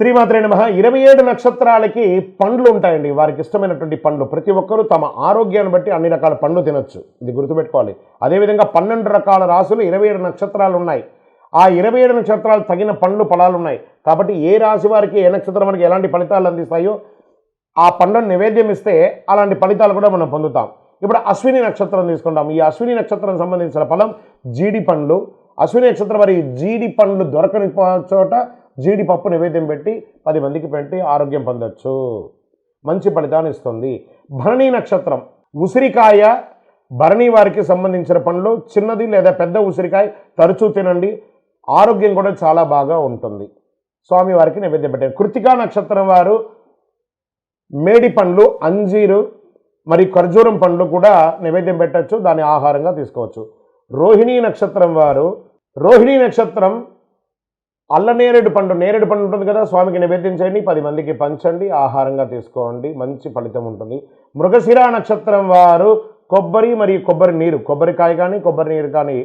శ్రీమాత్రే నమ. ఇరవై ఏడు నక్షత్రాలకి పండ్లు ఉంటాయండి. వారికి ఇష్టమైనటువంటి పండ్లు. ప్రతి ఒక్కరూ తమ ఆరోగ్యాన్ని బట్టి అన్ని రకాల పండ్లు తినొచ్చు. ఇది గుర్తుపెట్టుకోవాలి. అదేవిధంగా పన్నెండు రకాల రాసులు ఇరవై ఏడు నక్షత్రాలు ఉన్నాయి. ఆ ఇరవై ఏడు నక్షత్రాలు తగిన పండ్లు ఫలాలు ఉన్నాయి. కాబట్టి ఏ రాశి వారికి ఏ నక్షత్రం మనకి ఎలాంటి ఫలితాలు అందిస్తాయో ఆ పండ్లను నివేద్యం ఇస్తే అలాంటి ఫలితాలు కూడా మనం పొందుతాం. ఇప్పుడు అశ్విని నక్షత్రం తీసుకుంటాం ఈ అశ్విని నక్షత్రం సంబంధించిన ఫలం జీడి పండ్లు. అశ్విని నక్షత్రం మరి జీడి పండ్లు దొరకని చోట జీడిపప్పు నివేద్యం పెట్టి పది మందికి పెట్టి ఆరోగ్యం పొందొచ్చు. మంచి ఫలితాన్ని ఇస్తుంది. భరణి నక్షత్రం. ఉసిరికాయ భరణి వారికి సంబంధించిన పండ్లు చిన్నది లేదా పెద్ద ఉసిరికాయ తరచూ తినండి. ఆరోగ్యం కూడా చాలా బాగా ఉంటుంది. స్వామి వారికి నైవేద్యం పెట్టారు. కృతికా నక్షత్రం వారు మేడి పండ్లు అంజీరు మరి ఖర్జూరం పండ్లు కూడా నైవేద్యం పెట్టచ్చు. దాన్ని ఆహారంగా తీసుకోవచ్చు. రోహిణీ నక్షత్రం వారు రోహిణీ నక్షత్రం అల్ల నేరేడు పండు నేరేడు పండు ఉంటుంది కదా స్వామికి నివేద్యం చేయండి పది మందికి పంచండి ఆహారంగా తీసుకోండి మంచి ఫలితం ఉంటుంది. మృగశిర నక్షత్రం వారు కొబ్బరి మరియు కొబ్బరి నీరు కొబ్బరికాయ కానీ కొబ్బరి నీరు కానీ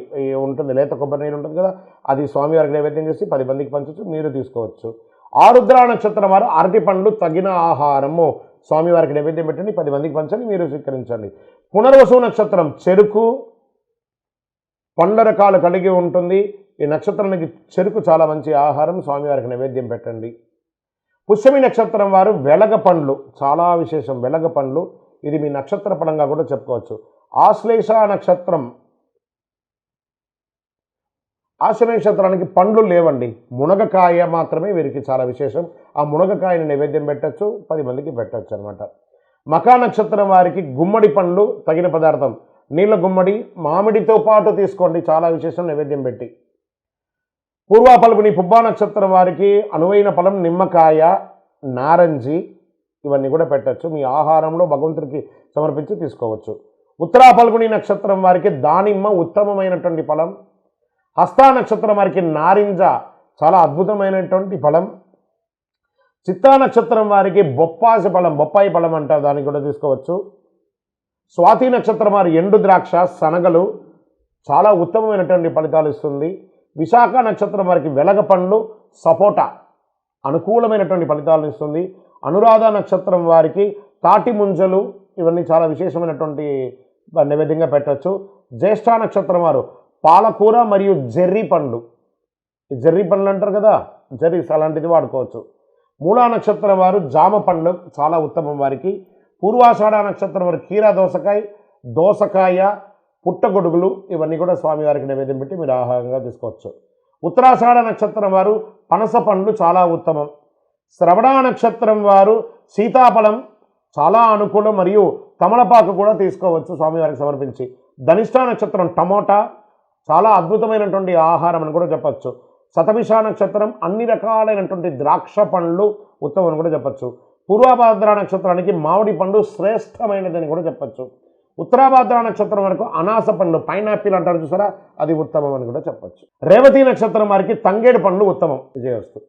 ఉంటుంది లేత కొబ్బరి నీరు ఉంటుంది కదా అది స్వామివారికి నైవేద్యం చేసి పది మందికి పంచవచ్చు మీరు తీసుకోవచ్చు. ఆరుద్ర నక్షత్రం వారు అరటి పండ్లు తగిన ఆహారము స్వామివారికి నైవేద్యం పెట్టండి పది మందికి పంచండి మీరు స్వీకరించండి. పునర్వసు నక్షత్రం చెరుకు పండ్ల రకాలు కలిగి ఉంటుంది ఈ నక్షత్రానికి చెరుకు చాలా మంచి ఆహారం. స్వామివారికి నైవేద్యం పెట్టండి. పుష్యమి నక్షత్రం వారు వెలగ పండ్లు. చాలా విశేషం వెలగ పండ్లు. ఇది మీ నక్షత్ర పరంగా కూడా చెప్పుకోవచ్చు. ఆశ్లేష నక్షత్రం. ఆశ్లేష నక్షత్రానికి పండ్లు లేవండి. మునగకాయ మాత్రమే వీరికి చాలా విశేషం. ఆ మునగకాయని నైవేద్యం పెట్టచ్చు పది మందికి పెట్టచ్చు అనమాట మకా నక్షత్రం వారికి గుమ్మడి పండ్లు తగిన పదార్థం. నీళ్ళ గుమ్మడి మామిడితో పాటు తీసుకోండి. చాలా విశేషం నైవేద్యం పెట్టి. పూర్వ పలుకుని పుబ్బా నక్షత్రం వారికి అనువైన ఫలం నిమ్మకాయ నారంజి ఇవన్నీ కూడా పెట్టచ్చు. మీ ఆహారంలో భగవంతుడికి సమర్పించి తీసుకోవచ్చు. ఉత్తరా పల్గుని నక్షత్రం వారికి దానిమ్మ ఉత్తమమైనటువంటి ఫలం. హస్తా నక్షత్రం వారికి నారింజ చాలా అద్భుతమైనటువంటి ఫలం. చిత్తా నక్షత్రం వారికి బొప్పాసి ఫలం బొప్పాయి ఫలం అంటారు దాన్ని కూడా తీసుకోవచ్చు. స్వాతి నక్షత్రం వారి ఎండు ద్రాక్ష శనగలు చాలా ఉత్తమమైనటువంటి ఫలితాలు ఇస్తుంది. విశాఖ నక్షత్రం వారికి వెలగ పండ్లు సపోటా అనుకూలమైనటువంటి ఫలితాలను ఇస్తుంది. అనురాధ నక్షత్రం వారికి తాటి ముంజలు ఇవన్నీ చాలా విశేషమైనటువంటి నైవేద్యంగా పెట్టచ్చు. జ్యేష్ఠ నక్షత్రం వారు పాలకూర మరియు జెర్రీ పండ్లు. ఈ జెర్రీ పండ్లు అంటారు కదా జెర్రీస్ అలాంటిది వాడుకోవచ్చు. మూలా నక్షత్రం వారు జామ పండ్లు చాలా ఉత్తమం వారికి. పూర్వాషాఢ నక్షత్రం వారు కీరా దోసకాయ దోసకాయ పుట్టగొడుగులు ఇవన్నీ కూడా స్వామివారికి నైవేద్యం పెట్టి మీరు ఆహారంగా తీసుకోవచ్చు. ఉత్తరాషాఢ నక్షత్రం వారు పనస పండ్లు చాలా ఉత్తమం. శ్రవణ నక్షత్రం వారు సీతాఫలం చాలా అనుకూలం మరియు తమలపాకు కూడా తీసుకోవచ్చు స్వామివారికి సమర్పించి. ధనిష్ట నక్షత్రం టమోటా చాలా అద్భుతమైనటువంటి ఆహారం అని కూడా చెప్పచ్చు. శతభిష నక్షత్రం అన్ని రకాలైనటువంటి ద్రాక్ష పండ్లు ఉత్తమం అని కూడా చెప్పచ్చు. పూర్వభాద్ర నక్షత్రానికి మామిడి పండు శ్రేష్టమైనదని కూడా చెప్పచ్చు. ఉత్తరాభాద్ర నక్షత్రం వరకు అనాస పండ్లు పైనాపిల్ అంటారు చూసారా? అది ఉత్తమం అని కూడా చెప్పచ్చు. రేవతి నక్షత్రం వారికి తంగేడు పండ్లు ఉత్తమం విజయవస్తు.